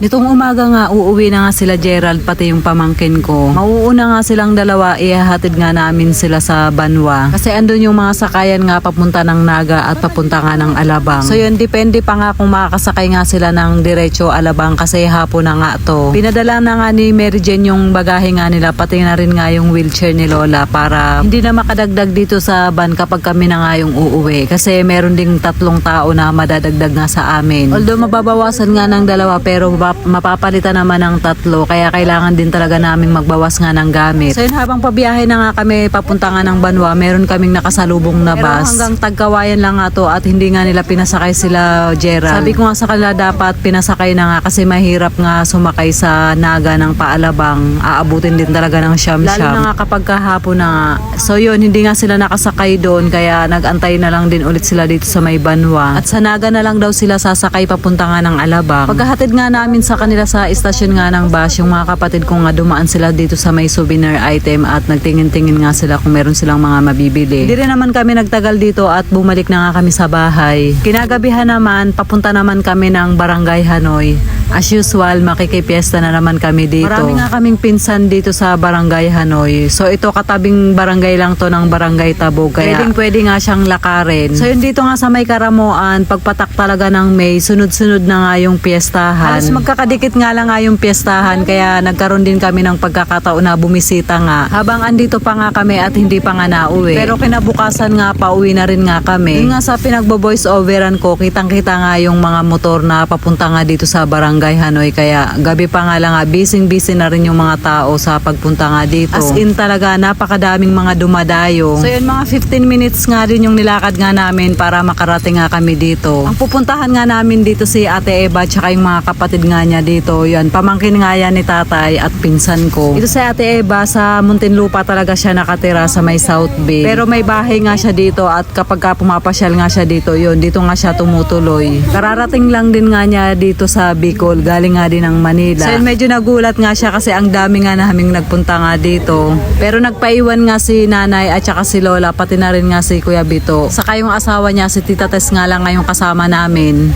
Nitong umaga nga, uuwi na nga sila Gerald pati yung pamangkin ko. Mauuna nga silang dalawa, ihahatid nga namin sila sa Banwa. Kasi andun yung mga sakayan nga papunta ng Naga at papunta nga ng Alabang. So yun, depende pa nga kung makakasakay nga sila ng diretso Alabang kasi hapon na nga to. Pinadala na nga ni Mary Jane yung bagahe nga nila, pati na rin nga yung wheelchair ni Lola para hindi na makadagdag dito sa van kapag kami na nga yung uuwi. Kasi meron ding tatlong tao na madadagdag nga sa amin. Although mababawasan nga ng dalawa pero mapa- mapapalitan naman ng tatlo kaya kailangan din talaga namin magbawas nga ng gamit. So yun habang pabiyahe na nga kami papunta nga ng Banwa, meron kaming nakasalubong na Pero bus. hanggang Tagkawayan lang nga to at hindi nga nila pinasakay sila Gerald. Sabi ko nga sa kanila dapat pinasakay na nga kasi mahirap nga sumakay sa naga ng paalabang. Aabutin din talaga ng siyam-siyam. Lalo na nga kapag kahapon na nga. So yun, hindi nga sila nakasakay doon kaya nagantay na lang din ulit sila dito sa may Banwa. At sa naga na lang daw sila sasakay papunta nga ng Alabang. Pagkahatid nga namin sa kanila sa istasyon nga ng bus, yung mga kapatid ko nga dumaan sila dito sa may souvenir item at nagtingin-tingin nga sila kung meron silang mga mabibili. Hindi rin naman kami nagtagal dito at bumalik na nga kami sa bahay. Kinagabihan naman, papunta naman kami ng Barangay Hanoi. As usual, makikipiesta na naman kami dito. Marami nga kaming pinsan dito sa Barangay Hanoi. So ito katabing barangay lang to ng Barangay Tabog. Kaya pwedeng pwede nga siyang lakarin. So yun dito nga sa may Karamuan, pagpatak talaga ng May, sunod-sunod na nga yung piestahan. Halos magkakadikit nga lang nga yung piestahan. Kaya nagkaroon din kami ng pagkakataon na bumisita nga. Habang andito pa nga kami at hindi pa nga nauwi. Pero kinabukasan nga, pauwi na rin nga kami. Yung nga sa pinagbo-voice overan ko, kitang-kita nga yung mga motor na papunta nga dito sa Barangay Hanoi. Kaya gabi pa nga lang nga, busy-busy na rin yung mga tao sa pagpunta nga dito. As in talaga, napakadaming mga dumadayo. So yun, mga 15 minutes nga rin yung nilakad nga namin para makarating nga kami dito. Ang pupuntahan nga namin dito si Ate Eva tsaka yung mga kapatid nga niya dito. Yan, pamangkin nga yan ni tatay at pinsan ko. Ito si Ate Eva, sa Muntinlupa talaga siya nakatira sa may South Bay. Pero may bahay nga siya dito at kapag ka pumapasyal nga siya dito, yun, dito nga siya tumutuloy. Kararating lang din nga niya dito sa Bicol, galing nga din ng Manila. So yun, medyo nagulat nga siya kasi ang dami nga naming nagpunta nga dito. Pero nagpaiwan nga si nanay at saka si Lola, pati na rin nga si Kuya Bito. Saka yung asawa niya, si Tita Tess nga lang ngayong kasama namin.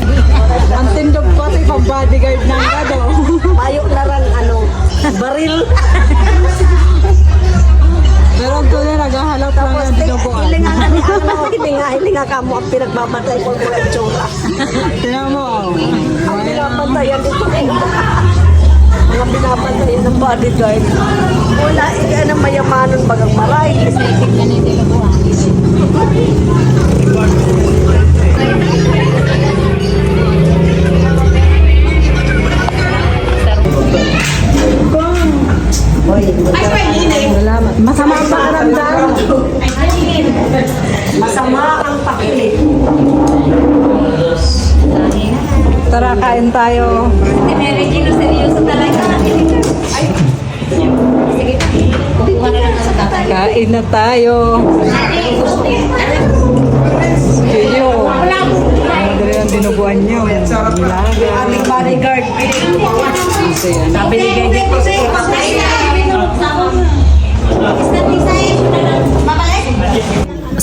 Bodyguard ng gado. Payo na lang ano, baril. Pero ang tuloy, naghahalap lang Tapos hilinga ka ni ano, hilinga, hilinga ka mo ang pinagmamatay ko mga tsura. Tingnan mo. Ang pinapatayan dito. Mga pinapatayan ng bodyguard. Wala, ika ng mayamanon bagang maray. Salamat. Masama ang pakiramdam. Masama ang pakilit. Tara, kain tayo. Si Mary Jane, seryoso talaga. Ay. Sige. Kukuha na lang sa tatay. Kain na tayo.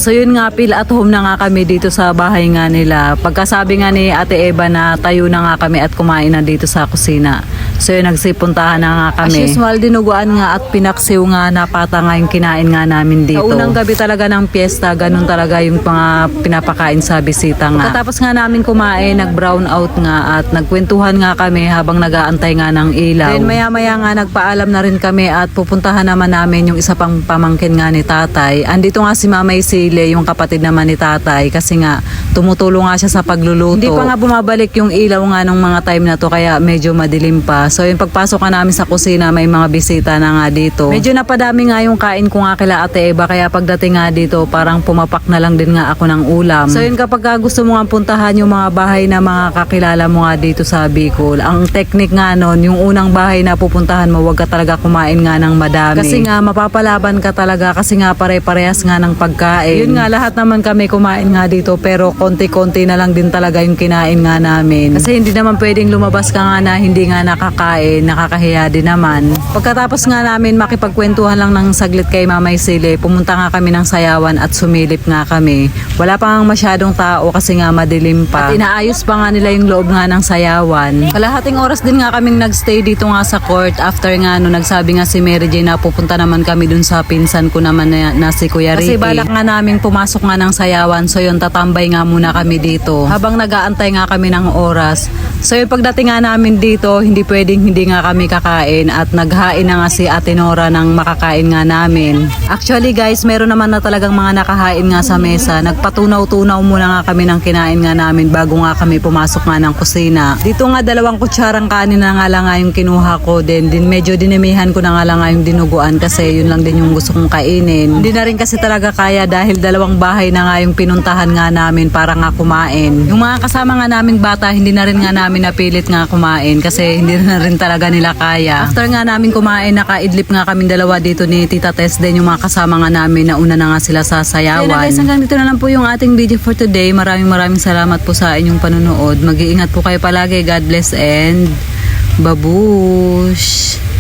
So yun nga, feel at home na nga kami dito sa bahay nga nila. Pagkasabi nga ni Ate Eva na tayo na nga kami at kumain na dito sa kusina. So yun, nagsipuntahan na nga kami. As usual, dinuguan nga at pinaksiw nga napata nga yung kinain nga namin dito. Sa unang gabi talaga ng piyesta, ganun talaga yung mga pinapakain sa bisita nga. Pagkatapos nga namin kumain, nag-brown out nga at nagkwentuhan nga kami habang nag-aantay nga ng ilaw. Then maya-maya nga nagpaalam na rin kami at pupuntahan naman namin yung isa pang pamangkin nga ni tatay. Andito nga si Mamay Sile, yung kapatid naman ni tatay kasi nga tumutulong nga siya sa pagluluto. Hindi pa nga bumabalik yung ilaw nga nung mga time na to kaya medyo madilim pa. So yung pagpasok nga namin sa kusina may mga bisita na nga dito. Medyo napadami nga yung kain ko nga kila Ate Eva kaya pagdating nga dito parang pumapak na lang din nga ako ng ulam. So yun kapag ka gusto mo nga puntahan yung mga bahay na mga kakilala mo nga dito sa Bicol. Ang technique nga nun, yung unang bahay na pupuntahan mo, wag ka talaga kumain nga ng madami. Kasi nga mapapalaban ka talaga kasi nga pare-parehas nga ng pagkain. Yun nga lahat naman kami kumain nga dito pero konti-konti na lang din talaga yung kinain nga namin. Kasi hindi naman pwedeng lumabas ka nga na hindi nga nakakain, nakakahiya din naman. Pagkatapos nga namin makipagkwentuhan lang ng saglit kay Mamay Sile, pumunta nga kami ng sayawan at sumilip nga kami. Wala pa nga masyadong tao kasi nga madilim pa. At inaayos pa nga nila yung loob nga ng sayawan. Kalahating oras din nga kaming nagstay dito nga sa court after nga no nagsabi nga si Mary Jane na pupunta naman kami dun sa pinsan ko naman na, na si Kuya Ricky. Kasi balak nga namin pumasok nga ng sayawan so yun tatambay nga muna kami dito. Habang nag-aantay nga kami ng oras. So yung pagdating nga namin dito, hindi pwedeng hindi nga kami kakain at naghain na nga si Ate Nora ng makakain nga namin. Actually guys, meron naman na talagang mga nakahain nga sa mesa. Nagpatunaw-tunaw muna nga kami ng kinain nga namin bago nga kami pumasok nga ng kusina. Dito nga dalawang kutsarang kanin na nga lang nga yung kinuha ko din. Din medyo dinimihan ko na nga lang nga yung dinuguan kasi yun lang din yung gusto kong kainin. Hindi na rin kasi talaga kaya dahil dalawang bahay na nga yung pinuntahan nga namin para nga kumain. Yung mga kasama nga naming bata, hindi na rin nga namin napilit nga kumain kasi hindi na rin talaga nila kaya. After nga namin kumain, nakaidlip nga kami dalawa dito ni Tita Tess din yung mga kasama nga namin na una na nga sila sa sayawan. Kaya guys, hanggang dito na lang po yung ating video for today. Maraming maraming salamat po sa inyong panonood. Mag-iingat po kayo palagi. God bless and babush!